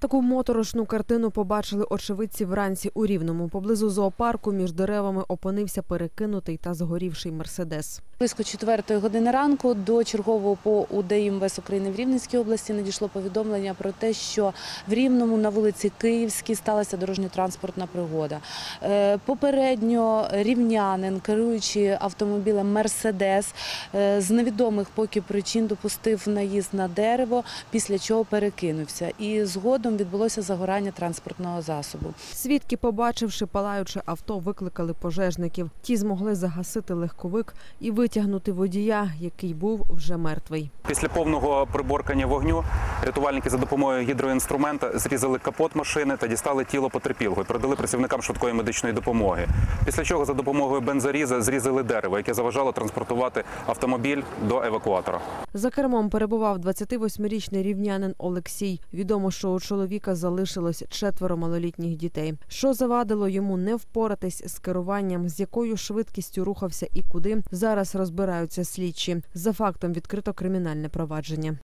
Таку моторошну картину побачили очевидці вранці у Рівному. Поблизу зоопарку між деревами опинився перекинутий та згорівший мерседес. Близько четвертої години ранку до чергового по УДІ МВС України в Рівненській області надійшло повідомлення про те, що в Рівному на вулиці Київській сталася дорожньо-транспортна пригода. Е, Попередньо рівнянин, керуючи автомобілем Мерседес, е, з невідомих поки причин допустив наїзд на дерево, після чого перекинувся. І згодом відбулося загорання транспортного засобу. Свідки, побачивши палаюче авто, викликали пожежників. Ті змогли загасити легковик і витягнути водія, який був вже мертвий. Після повного приборкання вогню рятувальники за допомогою гідроінструмента зрізали капот машини та дістали тіло потерпілого і передали працівникам швидкої медичної допомоги. Після чого за допомогою бензоріза зрізали дерево, яке заважало транспортувати автомобіль до евакуатора. За кермом перебував 28-річний рівнянин Олексій. Відомо, що у чоловіка залишилось четверо малолітніх дітей. Що завадило йому не впоратись з керуванням, з якою швидкістю рухався і куди зараз розбираються слідчі. За фактом відкрито кримінальне провадження.